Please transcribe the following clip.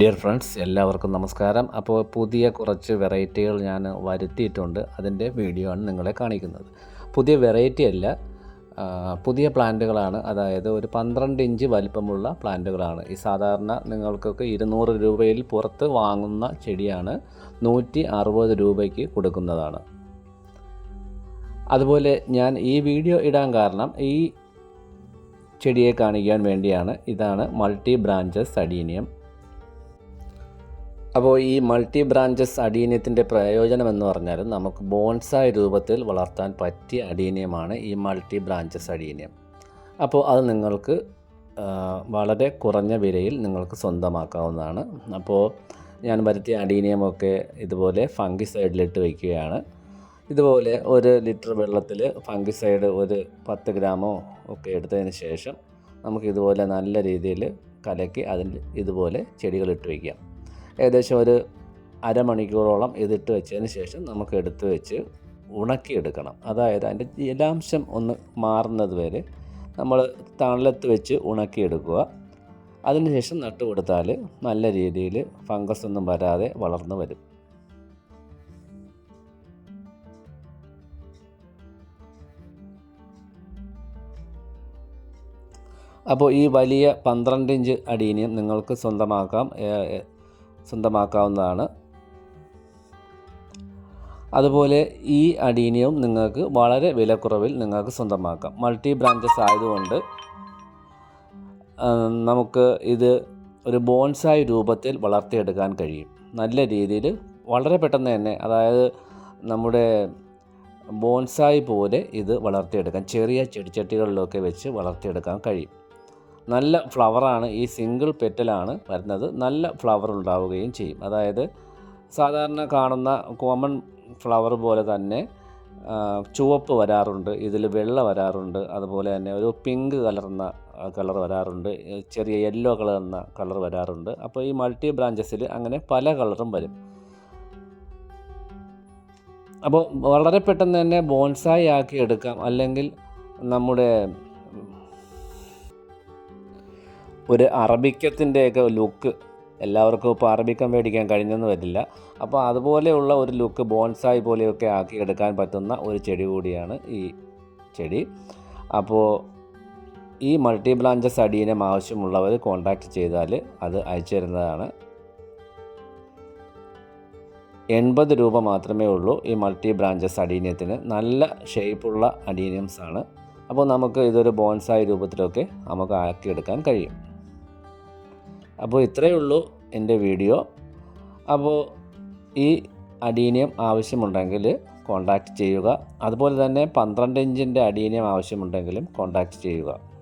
Dear friends എല്ലാവർക്കും നമസ്കാരം. അപ്പോൾ പുതിയ കുറച്ച് വെറൈറ്റികൾ ഞാൻ വരുത്തിയിട്ടുണ്ട്. അതിന്റെ വീഡിയോ ആണ് നിങ്ങളെ കാണിക്കുന്നത്. പുതിയ വെറൈറ്റി അല്ല പുതിയ പ്ലാന്റുകളാണ് അതായത് ഒരു പന്ത്രണ്ട് ഇഞ്ച് വലിപ്പമുള്ള പ്ലാന്റുകളാണ് ഈ സാധാരണ നിങ്ങൾക്കൊക്കെ ഇരുന്നൂറ് രൂപയിൽ പുറത്ത് വാങ്ങുന്ന ചെടിയാണ് നൂറ്റി അറുപത് രൂപയ്ക്ക് കൊടുക്കുന്നതാണ്. അതുപോലെ ഞാൻ ഈ വീഡിയോ ഇടാൻ കാരണം ഈ ചെടിയെ കാണിക്കാൻ വേണ്ടിയാണ്. ഇതാണ് മൾട്ടി ബ്രാഞ്ചസ് അഡീനിയം അപ്പോൾ ഈ മൾട്ടി ബ്രാഞ്ചസ് അഡീനിയത്തിന്റെ പ്രയോജനം എന്ന് പറഞ്ഞാൽ നമുക്ക് ബോൺസായ രൂപത്തിൽ വളർത്താൻ പറ്റിയ അഡീനിയമാണ് ഈ മൾട്ടി ബ്രാഞ്ചസ് അഡീനിയം അപ്പോൾ അത് നിങ്ങൾക്ക് വളരെ കുറഞ്ഞ വിലയിൽ നിങ്ങൾക്ക് സ്വന്തമാക്കാവുന്നതാണ്. അപ്പോൾ ഞാൻ വരുത്തിയ അഡീനിയമൊക്കെ ഇതുപോലെ ഫംഗിസൈഡിലിട്ട് വയ്ക്കുകയാണ് ഇതുപോലെ ഒരു ലിറ്റർ വെള്ളത്തിൽ ഫംഗിസൈഡ് ഒരു പത്ത് ഗ്രാമോ ഒക്കെ എടുത്തതിന് ശേഷം നമുക്ക് ഇതുപോലെ നല്ല രീതിയിൽ കലക്കി അതിൽ ഇതുപോലെ ചെടികളിട്ട് വയ്ക്കാം ഏകദേശം ഒരു അരമണിക്കൂറോളം ഇതിട്ട് വെച്ചതിന് ശേഷം നമുക്ക് എടുത്ത് വെച്ച് ഉണക്കിയെടുക്കണം. അതായത് അതിന്റെ ജലാംശം ഒന്ന് മാറുന്നത് വരെ നമ്മൾ തണലത്ത് വെച്ച് ഉണക്കിയെടുക്കുക. അതിനുശേഷം നട്ടു കൊടുത്താൽ നല്ല രീതിയിൽ ഫംഗസ് ഒന്നും വരാതെ വളർന്നു വരും. അപ്പോൾ ഈ വലിയ പന്ത്രണ്ട് ഇഞ്ച് അടീനിയം നിങ്ങൾക്ക് സ്വന്തമാക്കാം. സ്വന്തമാക്കാവുന്നതാണ്. അതുപോലെ ഈ അടീനിയവും നിങ്ങൾക്ക് വളരെ വിലക്കുറവിൽ നിങ്ങൾക്ക് സ്വന്തമാക്കാം. മൾട്ടി ബ്രാഞ്ചസ് ആയതുകൊണ്ട് നമുക്ക് ഇത് ഒരു ബോൺസായി രൂപത്തിൽ വളർത്തിയെടുക്കാൻ കഴിയും. നല്ല രീതിയിൽ വളരെ പെട്ടെന്ന് തന്നെ അതായത് നമ്മുടെ ബോൺസായി പോലെ ഇത് വളർത്തിയെടുക്കാം ചെറിയ ചെടിച്ചട്ടികളിലൊക്കെ വെച്ച് വളർത്തിയെടുക്കാൻ കഴിയും. നല്ല ഫ്ലവറാണ് ഈ സിംഗിൾ പെറ്റലാണ് വരുന്നത്. നല്ല ഫ്ലവർ ഉണ്ടാവുകയും ചെയ്യും. അതായത് സാധാരണ കാണുന്ന കോമൺ ഫ്ലവർ പോലെ തന്നെ ചുവപ്പ് വരാറുണ്ട് ഇതിൽ വെള്ള വരാറുണ്ട് അതുപോലെ തന്നെ ഒരു പിങ്ക് കലർന്ന കളർ വരാറുണ്ട് ചെറിയ യെല്ലോ കളർന്ന കളർ വരാറുണ്ട്. അപ്പോൾ ഈ മൾട്ടി ബ്രാഞ്ചസിൽ അങ്ങനെ പല കളറും വരും. അപ്പോൾ വളരെ പെട്ടെന്ന് തന്നെ ബോൺസായി ആക്കി എടുക്കാം. അല്ലെങ്കിൽ നമ്മുടെ ഒരു അറബിക്കത്തിന്റെയൊക്കെ ലുക്ക് എല്ലാവർക്കും ഇപ്പോൾ അറബിക്കം മേടിക്കാൻ കഴിഞ്ഞെന്ന് വരില്ല. അപ്പോൾ അതുപോലെയുള്ള ഒരു ലുക്ക് ബോൺസായി പോലെയൊക്കെ ആക്കി എടുക്കാൻ പറ്റുന്ന ഒരു ചെടി കൂടിയാണ് ഈ ചെടി. അപ്പോൾ ഈ മൾട്ടി ബ്രാഞ്ചസ് അടീനം ആവശ്യമുള്ളവർ കോൺടാക്റ്റ് ചെയ്താൽ അത് അയച്ചു തരുന്നതാണ്. എൺപത് രൂപ മാത്രമേ ഉള്ളൂ ഈ മൾട്ടി ബ്രാഞ്ചസ് അടീനിയത്തിന് നല്ല ഷേപ്പുള്ള ആണ് അപ്പോൾ നമുക്ക് ഇതൊരു ബോൺസായി രൂപത്തിലൊക്കെ നമുക്ക് ആക്കിയെടുക്കാൻ കഴിയും. അപ്പോൾ ഇത്രയേ ഉള്ളൂ എന്റെ വീഡിയോ. അപ്പോൾ ഈ അഡീനിയം ആവശ്യമുണ്ടെങ്കിൽ കോൺടാക്റ്റ് ചെയ്യുക. അതുപോലെ തന്നെ പന്ത്രണ്ട് ഇഞ്ചിന്റെ അഡീനിയം ആവശ്യമുണ്ടെങ്കിലും കോൺടാക്റ്റ് ചെയ്യുക.